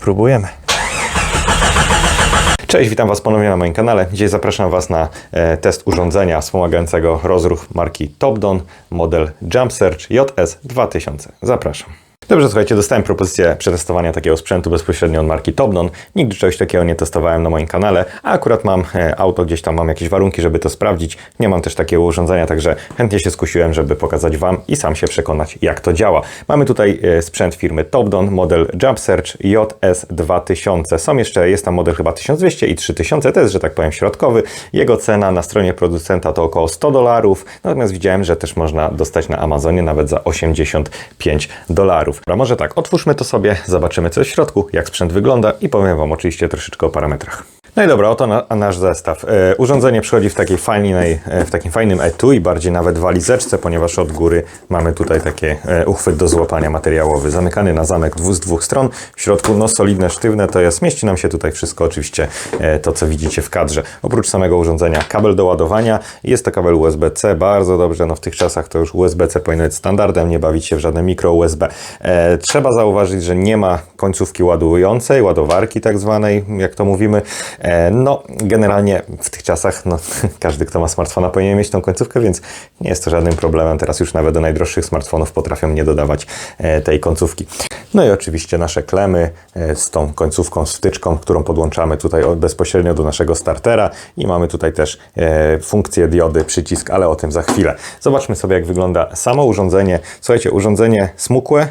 Próbujemy. Cześć, witam Was ponownie na moim kanale. Dzisiaj zapraszam Was na e, test urządzenia wspomagającego rozruch marki Topdon, model Jump Search JS 2000. Zapraszam. Dobrze, słuchajcie, dostałem propozycję przetestowania takiego sprzętu bezpośrednio od marki Topdon. Nigdy czegoś takiego nie testowałem na moim kanale, a akurat mam e, auto, gdzieś tam mam jakieś warunki, żeby to sprawdzić. Nie mam też takiego urządzenia, także chętnie się skusiłem, żeby pokazać Wam i sam się przekonać, jak to działa. Mamy tutaj e, sprzęt firmy Topdon, model Jump Search JS 2000. Są jeszcze, jest tam model chyba 1200 i 3000, to jest, że tak powiem, środkowy. Jego cena na stronie producenta to około 100 dolarów, natomiast widziałem, że też można dostać na Amazonie nawet za 85 dolarów. A może tak, otwórzmy to sobie, zobaczymy co jest w środku, jak sprzęt wygląda i powiem Wam oczywiście troszeczkę o parametrach. No i dobra, oto na, nasz zestaw. E, urządzenie przychodzi w takiej fajnej, e, w takim fajnym etui, bardziej nawet walizeczce, ponieważ od góry mamy tutaj takie e, uchwyt do złapania materiałowy, zamykany na zamek dwu, z dwóch stron. W środku no solidne, sztywne, to jest, mieści nam się tutaj wszystko, oczywiście e, to, co widzicie w kadrze. Oprócz samego urządzenia kabel do ładowania, jest to kabel USB-C, bardzo dobrze, no w tych czasach to już USB-C powinno być standardem, nie bawić się w żadne mikro USB. E, trzeba zauważyć, że nie ma końcówki ładującej, ładowarki tak zwanej, jak to mówimy. E, No, generalnie w tych czasach no, każdy, kto ma smartfona, powinien mieć tą końcówkę, więc nie jest to żadnym problemem. Teraz już nawet do najdroższych smartfonów potrafią nie dodawać e, tej końcówki. No i oczywiście nasze klemy e, z tą końcówką, z wtyczką, którą podłączamy tutaj bezpośrednio do naszego startera i mamy tutaj też funkcję diody, przycisk, ale o tym za chwilę. Zobaczmy sobie, jak wygląda samo urządzenie. Słuchajcie, urządzenie smukłe,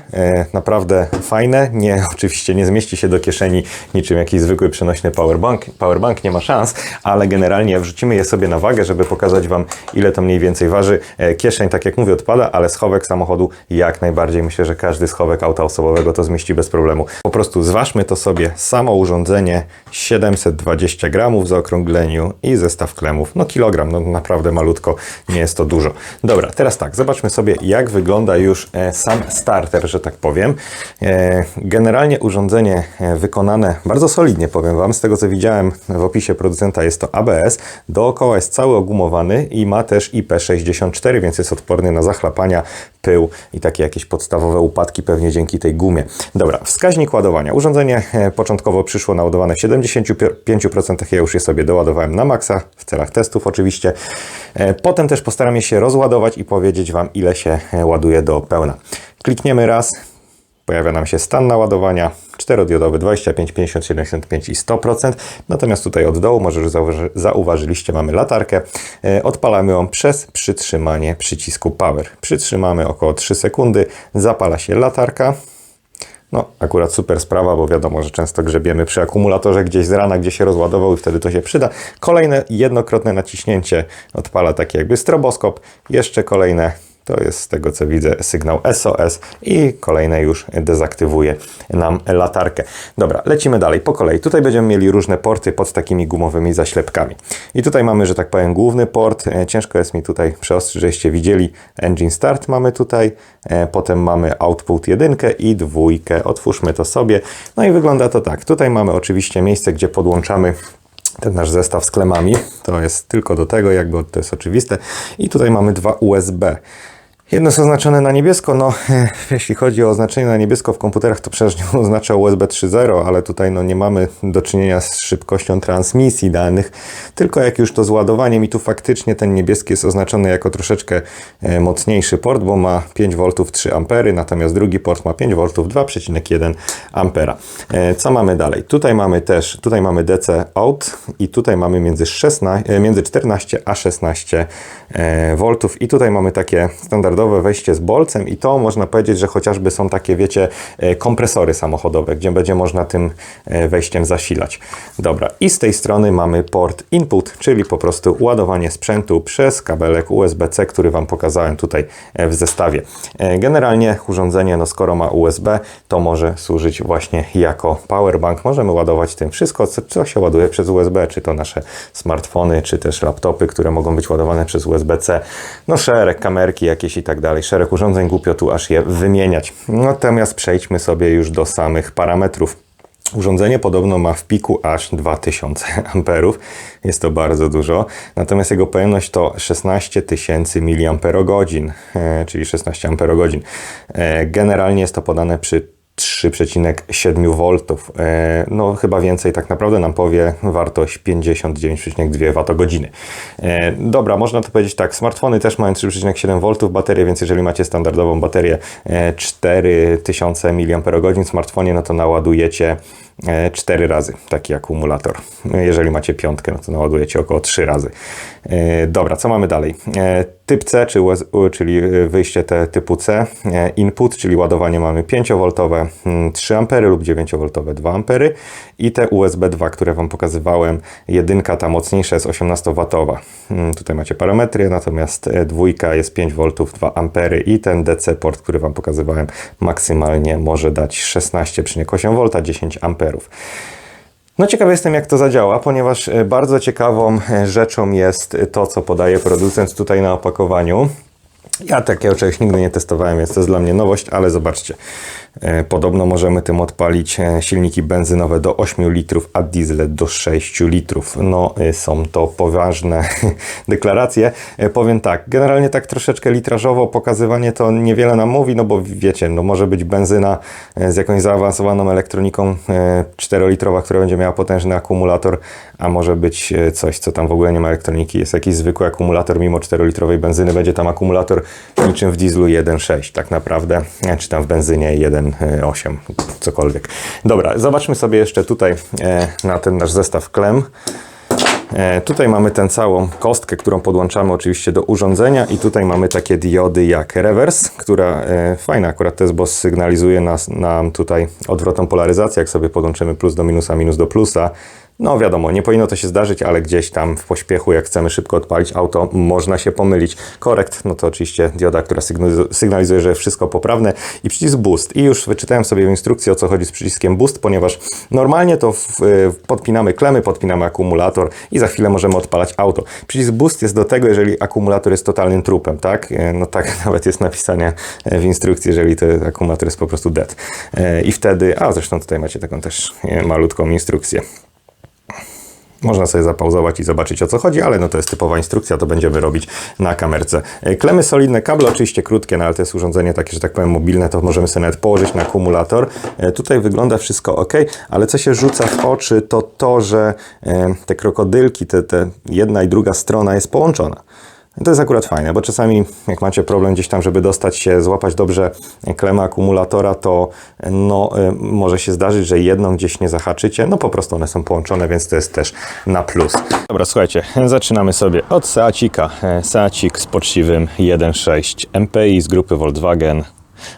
naprawdę fajne. Nie, oczywiście nie zmieści się do kieszeni niczym jakiś zwykły przenośny powerbank. Powerbank nie ma szans, ale generalnie wrzucimy je sobie na wagę, żeby pokazać Wam, ile to mniej więcej waży. E, Kieszeń, tak jak mówię, odpada, ale schowek samochodu jak najbardziej. Myślę, że każdy schowek auta osobowego to zmieści bez problemu. Po prostu zważmy to sobie. Samo urządzenie 720 gramów w zaokrągleniu i zestaw klemów. No kilogram, no naprawdę malutko, nie jest to dużo. Dobra, teraz tak, zobaczmy sobie, jak wygląda już e, sam starter, że tak powiem. E, Generalnie urządzenie wykonane bardzo solidnie, powiem Wam. Z tego co widziałem w opisie producenta jest to ABS. Dookoła jest cały ogumowany i ma też IP64, więc jest odporny na zachlapania, pył i takie jakieś podstawowe upadki pewnie dzięki tej gumie. Dobra, wskaźnik ładowania. Urządzenie e, początkowo przyszło naładowane w 75%, ja już je sobie doładowałem na maksa, w celach testów oczywiście. E, Potem też postaram się rozładować i powiedzieć Wam, ile się e, ładuje do pełna. Klikniemy raz, pojawia nam się stan naładowania 4-diodowy 25, 50, 75 i 100%. Natomiast tutaj od dołu, może już zauważy, zauważyliście, mamy latarkę. E, Odpalamy ją przez przytrzymanie przycisku Power. Przytrzymamy około 3 sekundy, zapala się latarka. No, akurat super sprawa, bo wiadomo, że często grzebiemy przy akumulatorze gdzieś z rana, gdzie się rozładował i wtedy to się przyda. Kolejne jednokrotne naciśnięcie odpala taki jakby stroboskop. Jeszcze kolejne to jest z tego co widzę sygnał SOS i kolejne już dezaktywuje nam latarkę. Dobra, lecimy dalej po kolei. Tutaj będziemy mieli różne porty pod takimi gumowymi zaślepkami. I tutaj mamy, że tak powiem, główny port. E, Ciężko jest mi tutaj przeostrzyć, żeście widzieli. Engine Start mamy tutaj. E, Potem mamy Output 1 i dwójkę. Otwórzmy to sobie. No i wygląda to tak. Tutaj mamy oczywiście miejsce, gdzie podłączamy ten nasz zestaw z klemami. To jest tylko do tego, jakby to jest oczywiste. I tutaj mamy dwa USB. Jedno jest oznaczone na niebiesko, no jeśli chodzi o oznaczenie na niebiesko w komputerach, to przeważnie oznacza USB 3.0, ale tutaj no nie mamy do czynienia z szybkością transmisji danych, tylko jak już to z ładowaniem i tu faktycznie ten niebieski jest oznaczony jako troszeczkę e, mocniejszy port, bo ma 5 V 3 A, natomiast drugi port ma 5 V 2,1 A. Co mamy dalej? Tutaj mamy też, tutaj mamy DC out i tutaj mamy między, 16, e, między 14 a 16 e, i tutaj mamy takie standardowe wejście z bolcem i to można powiedzieć, że chociażby są takie, wiecie, e, kompresory samochodowe, gdzie będzie można tym e, wejściem zasilać. Dobra, i z tej strony mamy port input, czyli po prostu ładowanie sprzętu przez kabelek USB-C, który Wam pokazałem tutaj e, w zestawie. Generalnie urządzenie, no skoro ma USB, to może służyć właśnie jako powerbank. Możemy ładować tym wszystko, co, się ładuje przez USB, czy to nasze smartfony, czy też laptopy, które mogą być ładowane przez USB-C. No szereg, kamerki jakieś i tak dalej, szereg urządzeń, głupio tu aż je wymieniać. Natomiast przejdźmy sobie już do samych parametrów. Urządzenie podobno ma w piku aż 2000 amperów. Jest to bardzo dużo. Natomiast jego pojemność to 16 tysięcy mAh, e, czyli 16 amperogodzin. E, Generalnie jest to podane przy 3,7 V. E, No chyba więcej tak naprawdę nam powie wartość 59,2 Wh. E, Dobra, można to powiedzieć tak, smartfony też mają 3,7 V baterię, więc jeżeli macie standardową baterię e, 4000 mAh w smartfonie, no to naładujecie 4 razy taki akumulator. Jeżeli macie piątkę, no to naładujecie około 3 razy. E, Dobra, co mamy dalej? E, Typ C, czyli e, wyjście te typu C, e, input, czyli ładowanie mamy 5V, 3 A lub 9V 2 A i te USB 2, które Wam pokazywałem, jedynka ta mocniejsza jest 18W. Mm, Tutaj macie parametry, natomiast e, dwójka jest 5V 2 A i ten DC port, który Wam pokazywałem, maksymalnie może dać 16,8V 10 A. No ciekawy jestem, jak to zadziała, ponieważ e, bardzo ciekawą e, rzeczą jest to, co podaje producent tutaj na opakowaniu. Ja takiego czegoś nigdy nie testowałem, więc to jest dla mnie nowość, ale zobaczcie. E, Podobno możemy tym odpalić e, silniki benzynowe do 8 litrów, a diesle do 6 litrów. No, e, są to poważne deklaracje. Powiem tak, generalnie tak troszeczkę litrażowo pokazywanie to niewiele nam mówi, no bo wiecie, no może być benzyna z jakąś zaawansowaną elektroniką 4-litrowa, która będzie miała potężny akumulator, a może być coś, co tam w ogóle nie ma elektroniki. Jest jakiś zwykły akumulator, mimo 4-litrowej benzyny będzie tam akumulator niczym w dieslu 1.6 tak naprawdę, czy tam w benzynie 1.8, cokolwiek. Dobra, zobaczmy sobie jeszcze tutaj e, na ten nasz zestaw klem. E, Tutaj mamy tę całą kostkę, którą podłączamy oczywiście do urządzenia i tutaj mamy takie diody jak rewers, która e, fajna akurat to jest, bo sygnalizuje nas, nam tutaj odwrotną polaryzację, jak sobie podłączymy plus do minusa, minus do plusa. No wiadomo, nie powinno to się zdarzyć, ale gdzieś tam w pośpiechu, jak chcemy szybko odpalić auto, można się pomylić. Korekt, no to oczywiście dioda, która sygnalizu- sygnalizuje, że wszystko poprawne i przycisk boost. I już wyczytałem sobie w instrukcji, o co chodzi z przyciskiem boost, ponieważ normalnie to w, y, podpinamy klemy, podpinamy akumulator i za chwilę możemy odpalać auto. Przycisk boost jest do tego, jeżeli akumulator jest totalnym trupem, tak? Y, No tak nawet jest napisane w instrukcji, jeżeli to akumulator jest po prostu dead. Y, I wtedy, a zresztą tutaj macie taką też malutką instrukcję. Można sobie zapauzować i zobaczyć o co chodzi, ale no to jest typowa instrukcja, to będziemy robić na kamerce. E, Klemy solidne, kable oczywiście krótkie, no ale to jest urządzenie takie, że tak powiem mobilne, to możemy sobie nawet położyć na akumulator. E, Tutaj wygląda wszystko ok, ale co się rzuca w oczy to to, że e, te krokodylki, te, te jedna i druga strona jest połączona. To jest akurat fajne, bo czasami jak macie problem gdzieś tam, żeby dostać się, złapać dobrze klemę akumulatora, to no, y, może się zdarzyć, że jedną gdzieś nie zahaczycie. No po prostu one są połączone, więc to jest też na plus. Dobra, słuchajcie, zaczynamy sobie od Seacika. E, Seacik z poczciwym 1.6 MPI z grupy Volkswagen.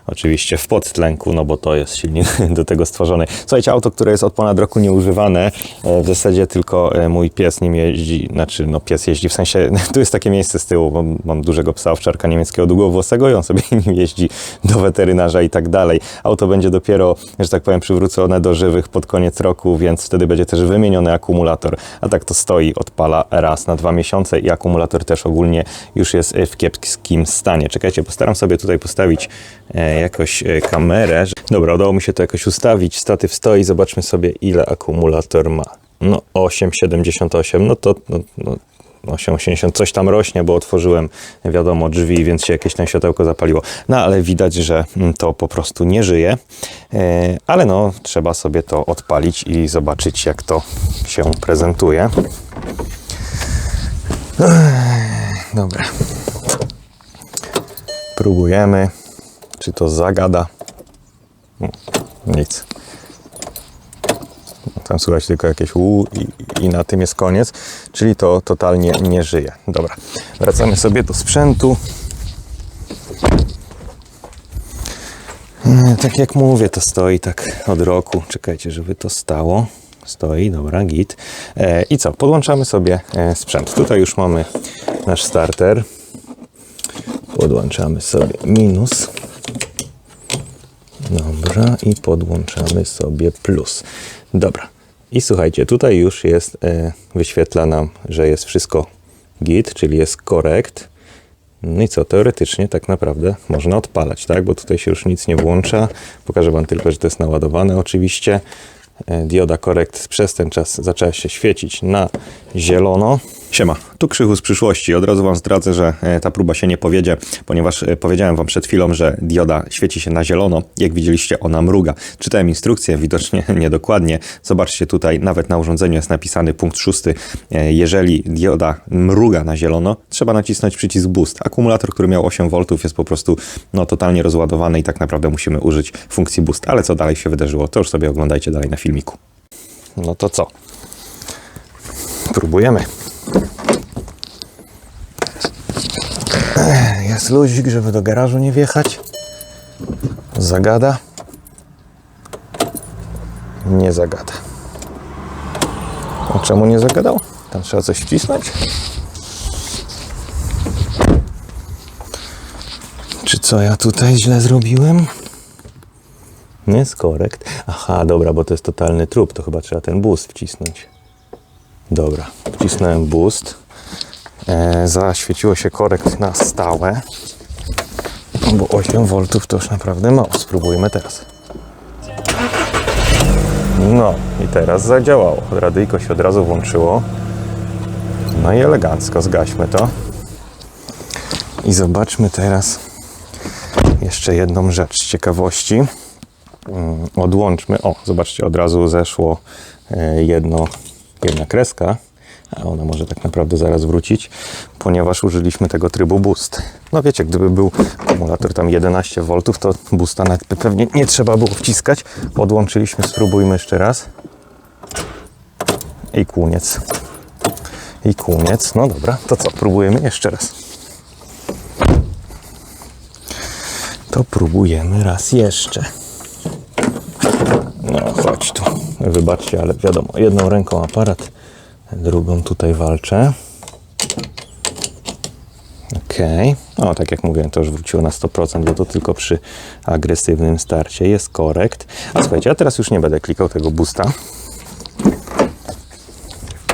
Oczywiście w podtlenku, no bo to jest silnik do tego stworzony. Słuchajcie, auto, które jest od ponad roku nieużywane, e, w zasadzie tylko e, mój pies nim jeździ, znaczy no pies jeździ, w sensie tu jest takie miejsce z tyłu, bo mam dużego psa owczarka niemieckiego długowłosego i on sobie nim jeździ do weterynarza i tak dalej. Auto będzie dopiero, że tak powiem, przywrócone do żywych pod koniec roku, więc wtedy będzie też wymieniony akumulator, a tak to stoi, odpala raz na dwa miesiące i akumulator też ogólnie już jest w kiepskim stanie. Czekajcie, postaram sobie tutaj postawić jakoś e, kamerę. Dobra, udało mi się to jakoś ustawić. Statyw stoi, zobaczmy sobie ile akumulator ma. No 8,78, no to no, no, 8,80, coś tam rośnie, bo otworzyłem, wiadomo, drzwi, więc się jakieś tam światełko zapaliło. No ale widać, że mm, to po prostu nie żyje. E, Ale no, trzeba sobie to odpalić i zobaczyć, jak to się prezentuje. Dobra. Próbujemy, czy to zagada. No, Nic. Tam słychać tylko jakieś u i, i na tym jest koniec, czyli to totalnie nie żyje. Dobra, wracamy sobie do sprzętu. Mm, Tak jak mówię, to stoi tak od roku. Czekajcie, żeby to stało. Stoi, dobra, git. E, I co? Podłączamy sobie e, sprzęt. Tutaj już mamy nasz starter. Podłączamy sobie minus. Dobra, i podłączamy sobie plus. Dobra. I słuchajcie, tutaj już jest, e, wyświetla nam, że jest wszystko git, czyli jest korekt. No i co, teoretycznie tak naprawdę można odpalać, tak? Bo tutaj się już nic nie włącza. Pokażę Wam tylko, że to jest naładowane oczywiście. E, Dioda korekt przez ten czas zaczęła się świecić na zielono. Siema, tu Krzychu z przyszłości. Od razu Wam zdradzę, że e, ta próba się nie powiedzie, ponieważ e, powiedziałem Wam przed chwilą, że dioda świeci się na zielono. Jak widzieliście, ona mruga. Czytałem instrukcję, widocznie niedokładnie. Zobaczcie tutaj, nawet na urządzeniu jest napisany punkt szósty. E, Jeżeli dioda mruga na zielono, trzeba nacisnąć przycisk boost. Akumulator, który miał 8 V jest po prostu no, totalnie rozładowany i tak naprawdę musimy użyć funkcji boost. Ale co dalej się wydarzyło, to już sobie oglądajcie dalej na filmiku. No to co? Próbujemy. Jest luzik, żeby do garażu nie wjechać. Zagada. Nie zagada. A czemu nie zagadał? Tam trzeba coś wcisnąć? Czy co ja tutaj źle zrobiłem? Nie jest korekt. Aha, dobra, bo to jest totalny trup. To chyba trzeba ten boost wcisnąć. Dobra, wcisnąłem boost. E, zaświeciło się korekt na stałe. Bo 8 V to już naprawdę mało. Spróbujmy teraz. No i teraz zadziałało. Radyjko się od razu włączyło. No i elegancko, zgaśmy to. I zobaczmy teraz jeszcze jedną rzecz z ciekawości. Mm, Odłączmy. O, zobaczcie, od razu zeszło e, jedno, jedna kreska a ona może tak naprawdę zaraz wrócić, ponieważ użyliśmy tego trybu boost. No wiecie, gdyby był akumulator tam 11 V, to boosta pewnie nie trzeba było wciskać. Podłączyliśmy, spróbujmy jeszcze raz. I koniec. I koniec. No dobra, to co, próbujemy jeszcze raz. To próbujemy raz jeszcze. No chodź tu. Wybaczcie, ale wiadomo, jedną ręką aparat, drugą tutaj walczę. Okej. O, tak jak mówiłem, to już wróciło na 100%, bo to tylko przy agresywnym starcie jest korekt. A słuchajcie, ja teraz już nie będę klikał tego boosta.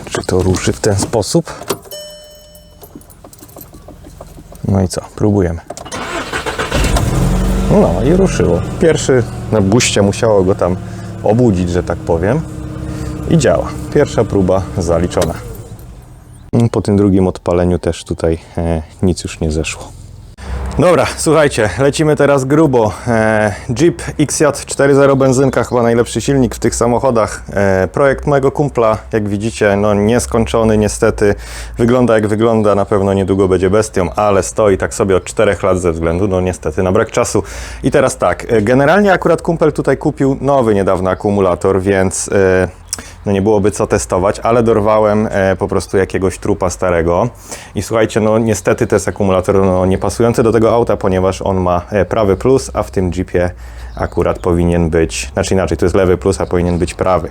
Czy to ruszy w ten sposób? No i co? Próbujemy. No i ruszyło. Pierwszy na buście musiało go tam obudzić, że tak powiem. I działa. Pierwsza próba zaliczona. Po tym drugim odpaleniu też tutaj e, nic już nie zeszło. Dobra, słuchajcie, lecimy teraz grubo. E, Jeep XJ 4.0 benzynka, chyba najlepszy silnik w tych samochodach. E, projekt mojego kumpla, jak widzicie, no nieskończony niestety. Wygląda jak wygląda, na pewno niedługo będzie bestią, ale stoi tak sobie od 4 lat ze względu, no niestety, na brak czasu. I teraz tak, generalnie akurat kumpel tutaj kupił nowy niedawno akumulator, więc... No nie byłoby co testować, ale dorwałem e, po prostu jakiegoś trupa starego. I słuchajcie, no niestety to jest akumulator no, niepasujący do tego auta, ponieważ on ma e, prawy plus, a w tym Jeepie akurat powinien być, znaczy inaczej, to jest lewy plus, a powinien być prawy.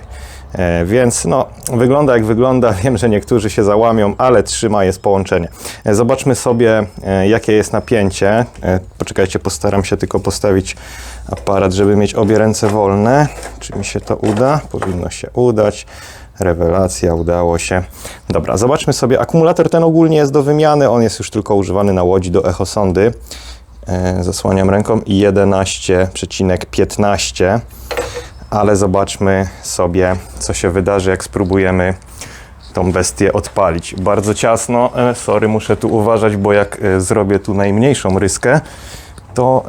E, więc no, wygląda jak wygląda. Wiem, że niektórzy się załamią, ale trzyma jest połączenie. Zobaczmy sobie, jakie jest napięcie. Poczekajcie, postaram się tylko postawić aparat, żeby mieć obie ręce wolne. Czy mi się to uda? Powinno się udać. Rewelacja, udało się. Dobra, zobaczmy sobie. Akumulator ten ogólnie jest do wymiany. On jest już tylko używany na łodzi do echosondy. E, zasłaniam ręką i 11,15 ale zobaczmy sobie, co się wydarzy, jak spróbujemy tą bestię odpalić. Bardzo ciasno, e, sorry, muszę tu uważać, bo jak e, zrobię tu najmniejszą ryskę, to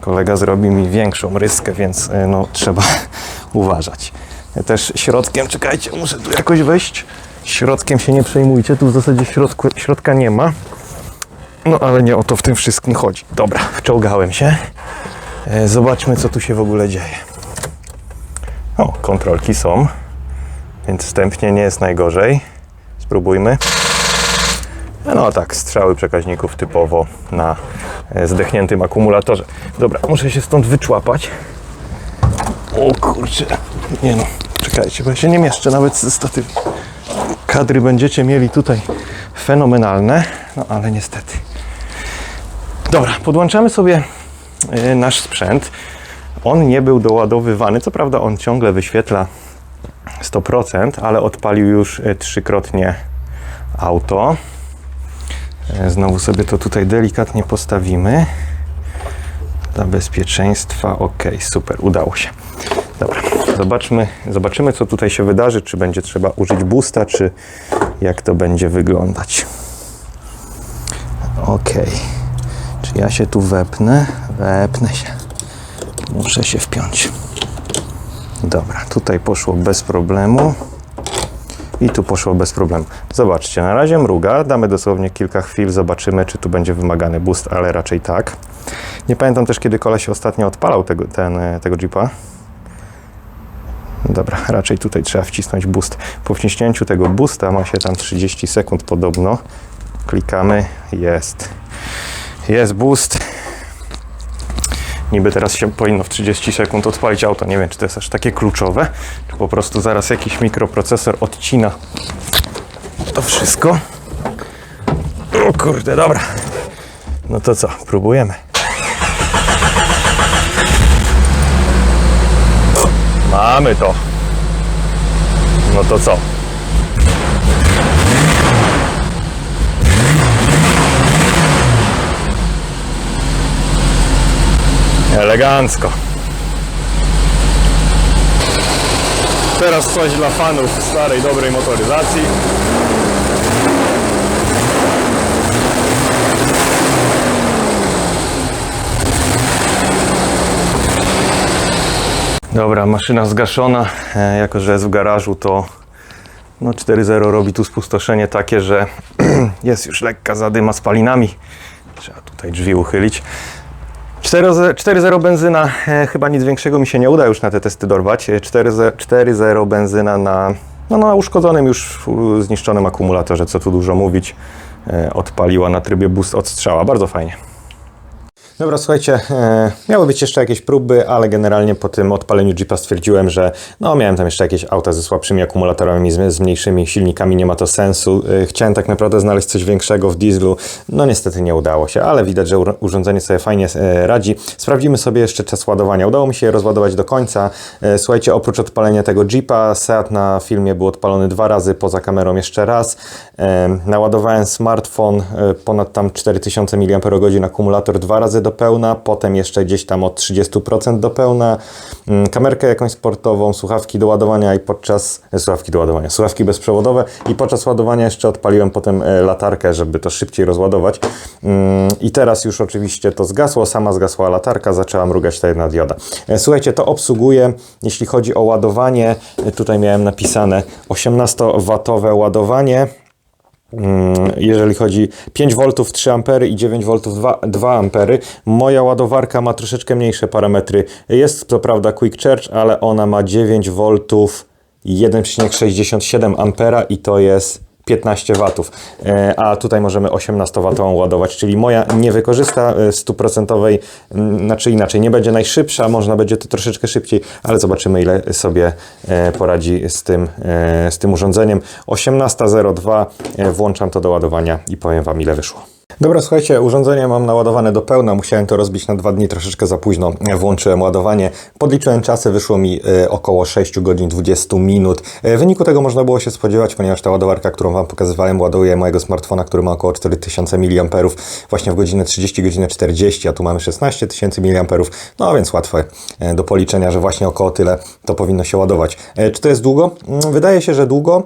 kolega zrobi mi większą ryskę, więc no, trzeba uważać. Też środkiem, czekajcie, muszę tu jakoś wejść. Środkiem się nie przejmujcie, tu w zasadzie środku, środka nie ma. No ale nie o to w tym wszystkim chodzi. Dobra, wczołgałem się. E, Zobaczmy, co tu się w ogóle dzieje. O, kontrolki są, więc wstępnie nie jest najgorzej. Spróbujmy. No tak, strzały przekaźników typowo na e, zdechniętym akumulatorze. Dobra, muszę się stąd wyczłapać. O kurczę, nie no, czekajcie, bo ja się nie mieszczę nawet ze statywu. Kadry będziecie mieli tutaj fenomenalne, no ale niestety. Dobra, podłączamy sobie e, nasz sprzęt. On nie był doładowywany, co prawda on ciągle wyświetla 100%, ale odpalił już e, trzykrotnie auto. E, Znowu sobie to tutaj delikatnie postawimy. Dla bezpieczeństwa, ok, super, udało się. Dobra, Zobaczmy, zobaczymy, co tutaj się wydarzy. Czy będzie trzeba użyć boosta, czy jak to będzie wyglądać. Ok. Czy ja się tu wepnę? Wepnę się. Muszę się wpiąć. Dobra, tutaj poszło bez problemu. I tu poszło bez problemu. Zobaczcie, na razie mruga. Damy dosłownie kilka chwil, zobaczymy, czy tu będzie wymagany boost, ale raczej tak. Nie pamiętam też, kiedy koleś ostatnio odpalał tego, ten, tego Jeepa. Dobra, raczej tutaj trzeba wcisnąć boost. Po wciśnięciu tego boosta ma się tam 30 sekund podobno. Klikamy, jest. Jest boost. Niby teraz się powinno w 30 sekund odpalić auto. Nie wiem, czy to jest aż takie kluczowe, czy po prostu zaraz jakiś mikroprocesor odcina to wszystko. O kurde, dobra. No to co, próbujemy. Mamy to. No to co? Elegancko. Teraz coś dla fanów starej, dobrej motoryzacji. Dobra, maszyna zgaszona. E, jako, że jest w garażu, to no 4.0 robi tu spustoszenie takie, że jest już lekka zadyma spalinami. Trzeba tutaj drzwi uchylić. 4.0 4.0 benzyna, e, chyba nic większego mi się nie uda już na te testy dorwać. E, 4.0 4.0 benzyna na, no, na uszkodzonym już zniszczonym akumulatorze, co tu dużo mówić. E, odpaliła na trybie boost od strzała, bardzo fajnie. Dobra, słuchajcie, e, miały być jeszcze jakieś próby, ale generalnie po tym odpaleniu Jeepa stwierdziłem, że no miałem tam jeszcze jakieś auta ze słabszymi akumulatorami, z, z mniejszymi silnikami, nie ma to sensu. E, chciałem tak naprawdę znaleźć coś większego w dieslu, no niestety nie udało się, ale widać, że ur- urządzenie sobie fajnie e, radzi. Sprawdzimy sobie jeszcze czas ładowania. Udało mi się je rozładować do końca. Słuchajcie, oprócz odpalenia tego Jeepa, Seat na filmie był odpalony dwa razy, poza kamerą jeszcze raz. Naładowałem smartfon, ponad tam 4000 mAh akumulator dwa razy do pełna, potem jeszcze gdzieś tam od 30% do pełna, mm, kamerkę jakąś sportową, słuchawki do ładowania i podczas, e, słuchawki do ładowania, słuchawki bezprzewodowe i podczas ładowania jeszcze odpaliłem potem e, latarkę, żeby to szybciej rozładować. Mm, i teraz już oczywiście to zgasło, sama zgasła latarka, zaczęła mrugać ta jedna dioda. E, Słuchajcie, to obsługuje, jeśli chodzi o ładowanie, tutaj miałem napisane 18W ładowanie, jeżeli chodzi 5 V 3 A i 9 V 2, 2 A. Moja ładowarka ma troszeczkę mniejsze parametry. Jest to prawda Quick Charge, ale ona ma 9 V 1,67 A i to jest 15 W, E, a tutaj możemy 18 W ładować, czyli moja nie wykorzysta e, stuprocentowej, mm, znaczy inaczej, nie będzie najszybsza, można będzie to troszeczkę szybciej, ale zobaczymy ile sobie e, poradzi z tym, e, z tym urządzeniem. 18.02 e, włączam to do ładowania i powiem Wam ile wyszło. Dobra, słuchajcie, urządzenie mam naładowane do pełna, musiałem to rozbić na dwa dni, troszeczkę za późno włączyłem ładowanie. Podliczyłem czasy, wyszło mi e, około 6 godzin 20 minut. E, W wyniku tego można było się spodziewać, ponieważ ta ładowarka, którą Wam pokazywałem, ładuje mojego smartfona, który ma około 4000 mAh właśnie w godzinę 30, godzinę 40, a tu mamy 16 tysięcy mAh, no więc łatwe e, do policzenia, że właśnie około tyle to powinno się ładować. Czy to jest długo? Mm, Wydaje się, że długo,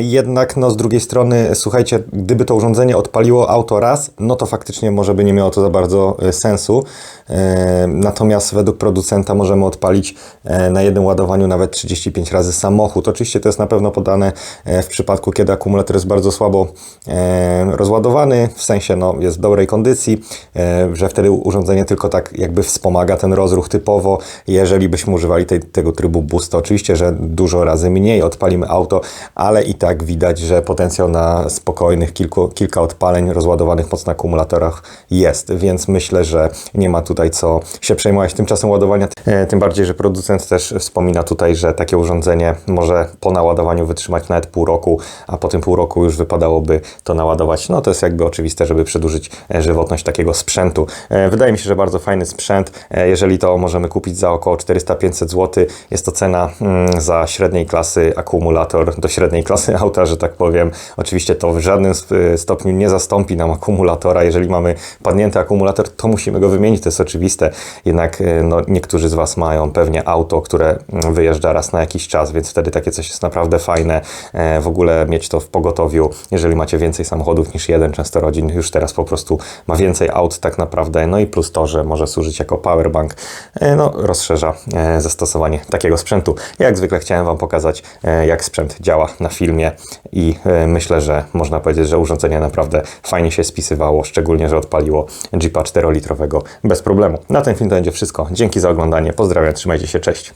jednak no z drugiej strony, słuchajcie, gdyby to urządzenie odpaliło auto raz, no to faktycznie może by nie miało to za bardzo e, sensu. E, Natomiast według producenta możemy odpalić e, na jednym ładowaniu nawet 35 razy samochód. Oczywiście to jest na pewno podane e, w przypadku, kiedy akumulator jest bardzo słabo rozładowany, w sensie no, jest w dobrej kondycji, że wtedy urządzenie tylko tak jakby wspomaga ten rozruch typowo. Jeżeli byśmy używali tej, tego trybu boost, to oczywiście, że dużo razy mniej odpalimy auto, ale i tak widać, że potencjał na spokojnych kilku, kilka odpaleń rozładowanych mocno na akumulatorach jest, więc myślę, że nie ma tutaj co się przejmować tymczasem ładowania. E, Tym bardziej, że producent też wspomina tutaj, że takie urządzenie może po naładowaniu wytrzymać nawet pół roku, a po tym pół roku już wypadałoby to naładować. No to jest jakby oczywiste, żeby przedłużyć e, żywotność takiego sprzętu. E, Wydaje mi się, że bardzo fajny sprzęt. Jeżeli to możemy kupić za około 400-500 zł, jest to cena mm, za średniej klasy akumulator do średniej klasy auta, że tak powiem. Oczywiście to w żadnym stopniu nie zastąpi nam akumulatora. Jeżeli mamy padnięty akumulator, to musimy go wymienić, to jest oczywiste. Jednak e, no, niektórzy z Was mają pewnie auto, które mm, wyjeżdża raz na jakiś czas, więc wtedy takie coś jest naprawdę fajne. E, W ogóle mieć to w pogotowiu, jeżeli macie więcej samochodów niż jeden, często rodzin już teraz po prostu ma więcej aut tak naprawdę. No i plus to, że może służyć jako powerbank, e, no, rozszerza zastosowanie takiego sprzętu. Ja jak zwykle chciałem Wam pokazać, jak sprzęt działa na filmie i myślę, że można powiedzieć, że urządzenie naprawdę fajnie się spisywało, szczególnie, że odpaliło Jeepa 4-litrowego bez problemu. Na ten film to będzie wszystko. Dzięki za oglądanie. Pozdrawiam, trzymajcie się, cześć.